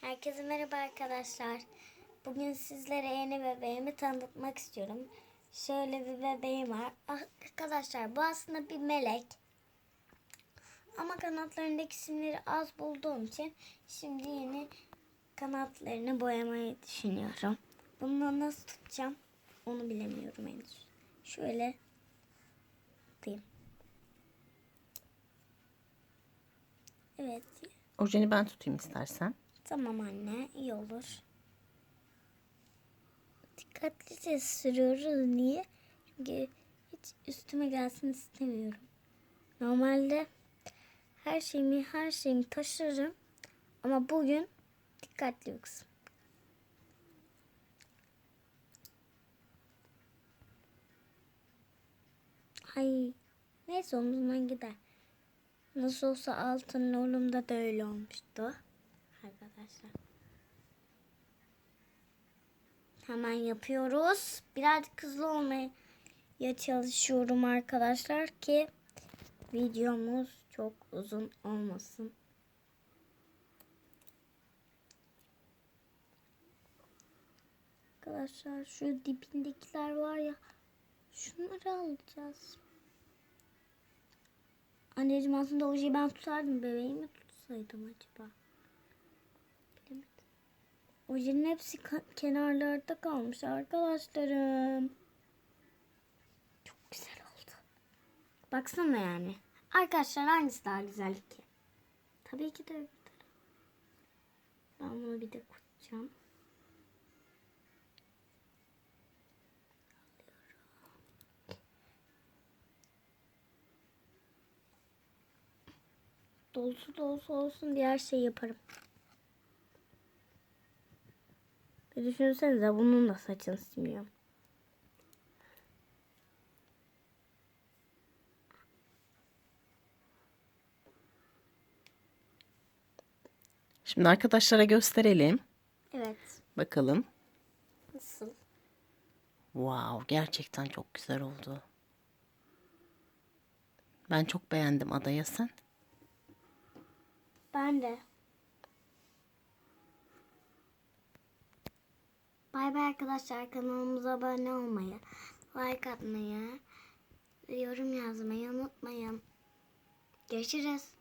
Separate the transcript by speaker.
Speaker 1: Herkese merhaba arkadaşlar. Bugün sizlere yeni bebeğimi tanıtmak istiyorum. Şöyle bir bebeğim var. Ah, Arkadaşlar bu aslında bir melek. Ama kanatlarındaki simleri az bulduğum için şimdi yeni kanatlarını boyamayı düşünüyorum. Bunu nasıl tutacağım onu bilemiyorum henüz. Şöyle tutayım. Evet.
Speaker 2: Orijini ben tutayım istersen.
Speaker 1: Tamam anne, iyi olur. Dikkatlice sürüyoruz. Niye? Çünkü hiç üstüme gelsin istemiyorum. Normalde her şeyimi her şeyimi taşırım. Ama bugün dikkatli kızım. Ay, neyse omzumdan gider. Nasıl olsa altın lolumda da öyle olmuştu. Arkadaşlar. Hemen yapıyoruz. Birazcık hızlı olmaya çalışıyorum arkadaşlar ki videomuz çok uzun olmasın. Arkadaşlar şu dibindekiler var ya şunları alacağız. Anneciğim aslında ojeyi ben tutardım bebeğimi tutsaydım acaba. Ojenin hepsi kenarlarda kalmış arkadaşlarım. Çok güzel oldu. Baksana yani. Arkadaşlar hangisi daha güzel ki? Tabii ki de öbür. Ben bunu bir de kuracağım. Dolusu dolusu olsun diye her şeyi yaparım. Bir düşünsenize bunun da saçını siliyorum.
Speaker 2: Şimdi arkadaşlara gösterelim.
Speaker 1: Evet.
Speaker 2: Bakalım.
Speaker 1: Nasıl?
Speaker 2: Wow, gerçekten çok güzel oldu. Ben çok beğendim adaya sen.
Speaker 1: Ben de. Bay bay arkadaşlar kanalımıza abone olmayı, like atmayı, yorum yazmayı unutmayın. Görüşürüz.